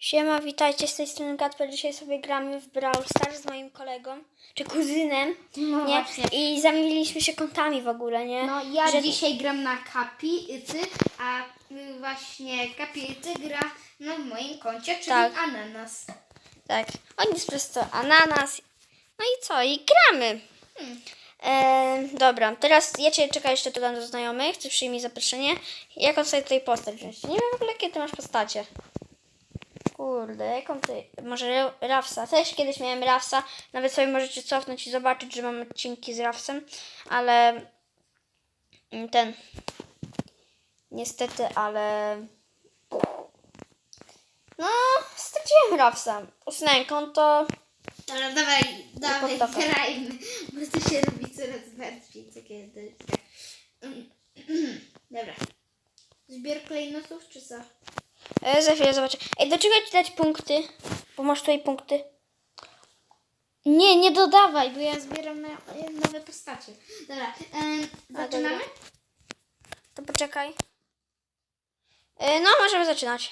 Siema, witajcie z tej strony Gatper. Dzisiaj sobie gramy w Brawl Stars z moim kolegą, czy kuzynem, No nie? właśnie. I zamieniliśmy się kątami w ogóle, nie? No ja Że- dzisiaj gram na kapicy, a y, właśnie kapicy gra na moim koncie, czyli Tak. ananas. Tak. On jest prosto ananas. No i co? I gramy. E, dobra, teraz ja cię czekaj jeszcze tu dam do znajomych, ty przyjmij zaproszenie. Jaką sobie tutaj postać wziąć? Nie wiem w ogóle, jakie ty masz postacie. Kurde, jaką ty... Może Rafsa. Też kiedyś miałem Rafsa. Nawet sobie możecie cofnąć i zobaczyć, że mam odcinki z Rafsem. Ale... mm, Ten... Niestety, ale... No, straciłem Rafsa. Usunąłem konto. Dobra, dawaj, dawaj, podtoka. grajmy, bo to się robi coraz bardziej takie... Dobra. Zbiór klejnotów, czy co? E, za chwilę zobaczę. Ej, do czego ci dać punkty? Bo masz tutaj punkty. Nie, nie dodawaj, bo ja zbieram na, nowe postacie. Dobra, A, zaczynamy? To poczekaj. E, no, możemy zaczynać.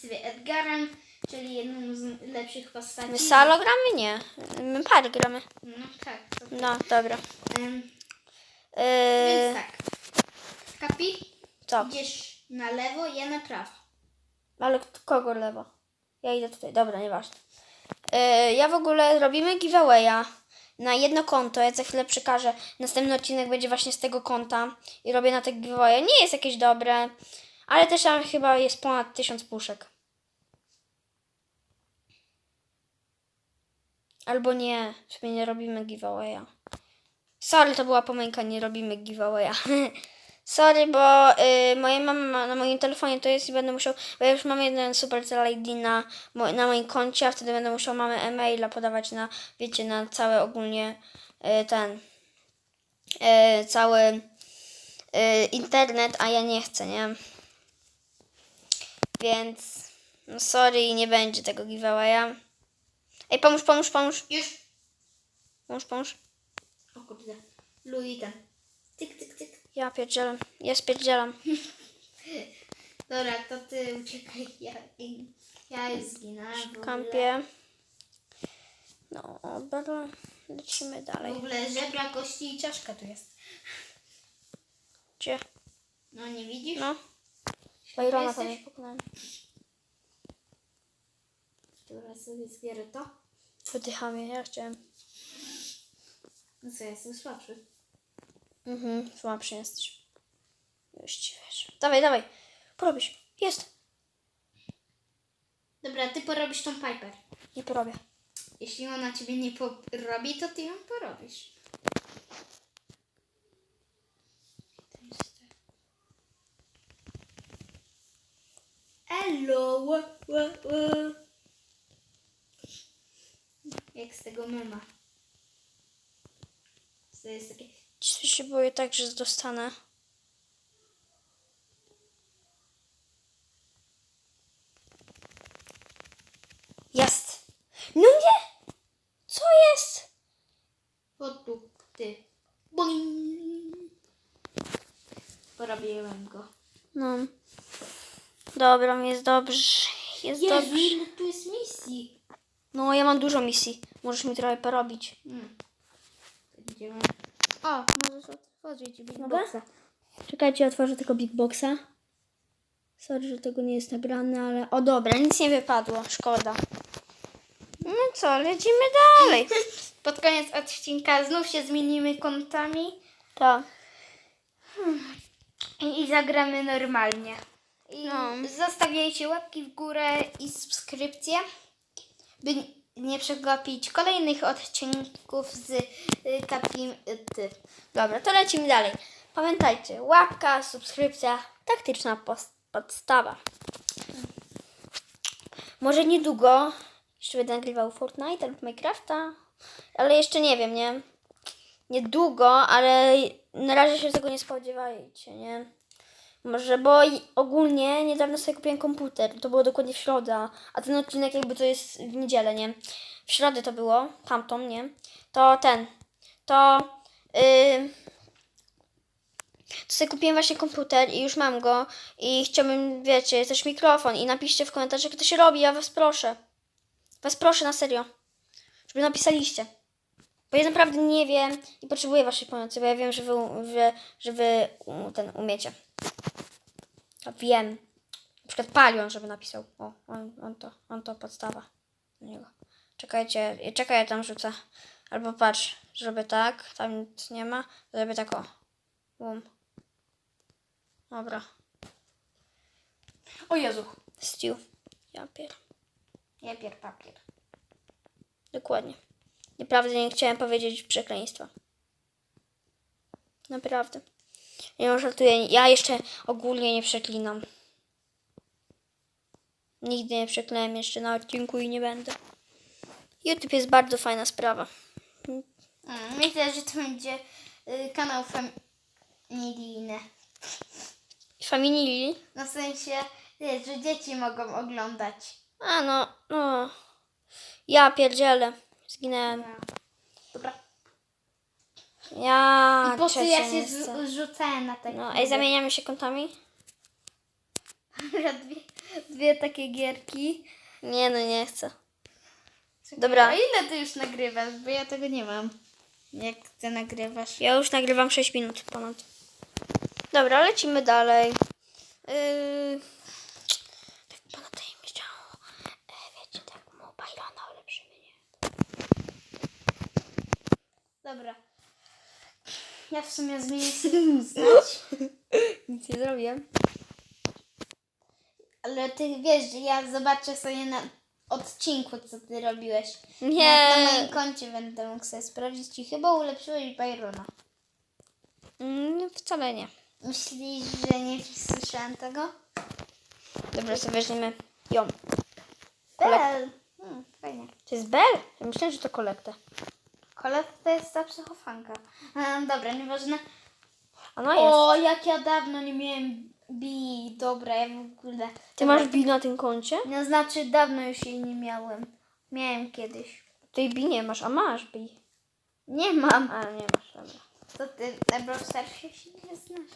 Sobie Edgarem, czyli jedną z lepszych postaci. My salo gramy? Nie. My parę gramy. No tak, to No, dobra. Em, E, Więc tak. Kapi, co? idziesz na lewo, ja na prawo. Ale kogo lewo? Ja idę tutaj. Dobra, nieważne. E, ja w ogóle robimy giveawaya na jedno konto. Ja za chwilę przekażę. Następny odcinek będzie właśnie z tego konta. I robię na te giveawaya. Nie jest jakieś dobre, ale też tam chyba jest ponad tysiąc puszek. Albo nie, w sumie nie robimy giveawaya. Sorry, to była pomyłka, nie robimy giveawaya. Sorry, bo y, moja mama ma na moim telefonie to jest i będę musiał, bo ja już mam jeden Supercell ID na, na moim koncie, a wtedy będę musiał mamy e-maila podawać na, wiecie, na cały ogólnie y, ten, y, cały y, internet, a ja nie chcę, nie? Więc, no sorry, nie będzie tego giveawaya. Ej, pomóż, pomóż, pomóż, Już. pomóż, pomóż. O kurde. Louis ten. Tyk, tyk, tyk. Ja pierdzielam, ja spierdzielam. Dobra, to ty uciekaj. Ja, ja już zginąłem. w ogóle. Kampie. No, dobra, lecimy W dalej. ogóle żebra, kości i czaszka tu jest. Gdzie? No nie widzisz? No. Bajrona Jesteś? tam nie pokonałem. Dobra, sobie zbierę to. Wydychamy, ja chciałem. No co, jestem słabszy. Mhm, słabszy jesteś. Już ci wiesz. Dawaj, dawaj. Porobisz. Jest. Dobra, ty porobisz tą Piper. Nie porobię. Jeśli ona ciebie nie porobi, to ty ją porobisz. Hello! Ła, ła, ła. Jak z tego mema. To jest takie... Dzisiaj się boję tak, że dostanę. Jest. No nie! Co jest? Produkty. Boing! Porobiłem go. No. Dobra, jest dobrze. Jest Jezu, dobrze. ile tu jest misji? No, ja mam dużo misji. Możesz mi trochę porobić. Hmm. Idziemy. O, możesz otworzyć Big Mogę? Boxa. Czekajcie, otworzę tylko Big Boxa. Sorry, że tego nie jest nagrane, ale... O dobra, nic nie wypadło. Szkoda. No co, lecimy dalej. Pod koniec odcinka znów się zmienimy kontami Tak. i, i zagramy normalnie. I No. Zostawiajcie łapki w górę i subskrypcje, by nie przegapić kolejnych odcinków z y, Kapim y, Ty. Dobra, to lecimy dalej. Pamiętajcie, łapka, subskrypcja, taktyczna podstawa. Może niedługo jeszcze będę nagrywał Fortnite lub Minecrafta, ale jeszcze nie wiem, nie? Niedługo, ale na razie się tego nie spodziewajcie, nie? Może, bo ogólnie niedawno sobie kupiłem komputer, to było dokładnie w środę, a ten odcinek jakby to jest w niedzielę, nie? W środę to było, tamtą, nie? To ten, to... Yy, to sobie kupiłem właśnie komputer i już mam go i chciałbym, wiecie, też mikrofon i napiszcie w komentarzach, jak to się robi, ja was proszę. Was proszę na serio, żeby napisaliście. Bo ja naprawdę nie wiem i potrzebuję waszej pomocy, bo ja wiem, że wy, że, że wy ten umiecie. Wiem. Na przykład Palion, żeby napisał. O, on, on to, on to podstawa do niego. Czekajcie, czekaj, ja tam rzucę. Albo patrz, żeby tak, tam nic nie ma, żeby tak o. Bum. Dobra. O Jezu. Stew. Ja pier. Ja pier papier. Dokładnie. Naprawdę nie chciałem powiedzieć przekleństwa. Naprawdę. Nie żartuję. Ja jeszcze ogólnie nie przeklinam. Nigdy nie przeklęłem jeszcze na odcinku i nie będę. YouTube jest bardzo fajna sprawa. Mm, myślę, że to będzie y, kanał familijny. Family. No w sensie, że dzieci mogą oglądać. A no, no. Ja pierdzielę. Zginęłem. Dobra. Ja. I po trzecie ja się miejsce. rzucałem na te No, ej, zamieniamy się kątami? dwie, dwie takie gierki. Nie, no nie chcę. Dobra. A ile ty już nagrywasz? Bo ja tego nie mam. Jak ty nagrywasz? Ja już nagrywam 6 minut ponad. Dobra, lecimy dalej. Yy... Tak tej myślało. E, wiecie, tak mu bajlona ulepszymy, nie? Dobra. Ja w sumie zmienię sobie znać. Nic nie zrobiłem. Ale ty wiesz, że ja zobaczę sobie na odcinku, co ty robiłeś. Nie. Na, na moim koncie będę mógł sobie sprawdzić i chyba ulepszyłeś Byrona. Mm, wcale nie. Myślisz, że nie słyszałem tego? Dobra, sobie weźmiemy ją. Bel. Hmm, fajnie. To jest Bell? Ja myślałem, że to kolekta. Kolek to jest ta psychofanka. A, dobra, nieważne. A no jest. O, jak ja dawno nie miałem bi. Dobra, ja w ogóle. Ty masz bi na tym koncie? No znaczy, dawno już jej nie miałem. Miałem kiedyś. Tej bi nie masz, a masz bi. Nie mam. A, nie masz, dobra. To ty na Brawl Starsie się nie znasz.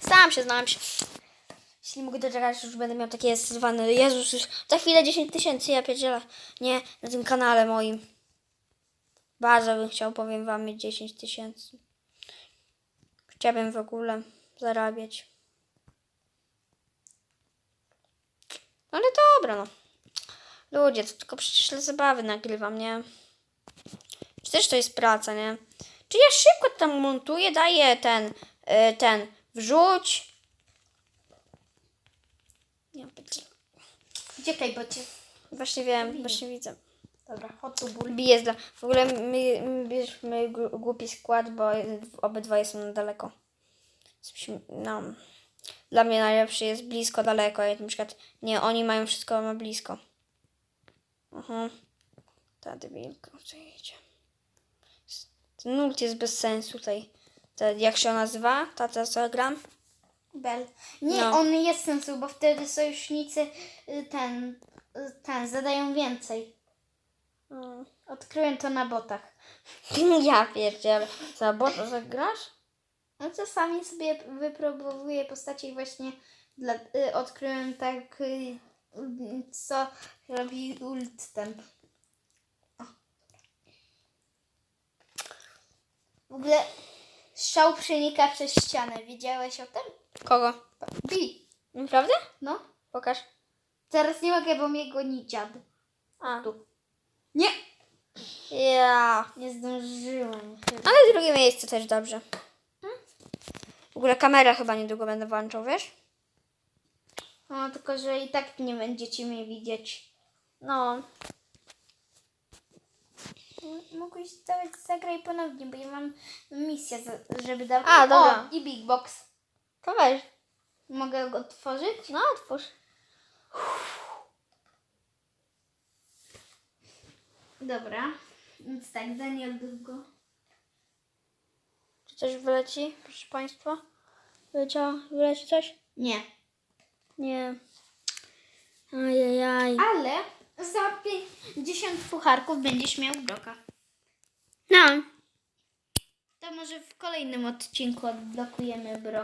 Sam się się. Jeśli mogę doczekać, już będę miał takie zwane. Jezus, już za chwilę 10 tysięcy, ja pierdzielę. Nie, na tym kanale moim. Bardzo bym chciał, powiem wam, mieć 10 tysięcy. Chciałbym w ogóle zarabiać. Ale dobra, no. Ludzie, to tylko przecież dla zabawy nagrywam, nie? Przecież to jest praca, nie? Czy ja szybko tam montuję, daję ten, y, ten, wrzuć. Nie, pierdzielę. Uciekaj, bo cię... właśnie wiem, właśnie widzę. Dobra, tu ból. Bije dla... W ogóle my, my bierzemy gł- głupi skład, bo obydwa są na daleko. No. Dla mnie najlepszy jest blisko, daleko. Ja na przykład nie, oni mają wszystko na blisko. Mhm. Ta debilka, co idzie. Ten nult jest bez sensu tutaj. Ta, jak się nazywa? Ta, ta co gram? Bel. Nie, No. on jest sensu, bo wtedy sojusznicy y, ten, y, ten zadają więcej. Mm. Odkryłem to na botach. Ja pierdzielę. Za bota zagrasz? No czasami sobie wypróbowuję postaci właśnie dla, y, odkryłem tak, y, co robi ult ten. O. W ogóle strzał przenika przez ścianę. Wiedziałeś o tym? Kogo? Bi. Naprawdę? No. Pokaż. Teraz nie mogę, bo mnie goni dziad. A. Tu. Nie. Ja. Nie zdążyłem. Ale drugie miejsce też dobrze. W ogóle kamera chyba niedługo będę włączał, wiesz? No, tylko że i tak nie będziecie mnie widzieć. No. Mogłeś dawać zagraj ponownie, bo ja mam misję, za- żeby dawać. A, dobra. O, i Big Box. To weź. Mogę go otworzyć? No, otwórz. Dobra. Więc tak, Daniel długo. Czy coś wyleci, proszę Państwa? Wyleciało? Wyleci coś? Nie. Nie. Ajajaj. Ale za 50 pucharków będziesz miał broka. No. To może w kolejnym odcinku odblokujemy Brock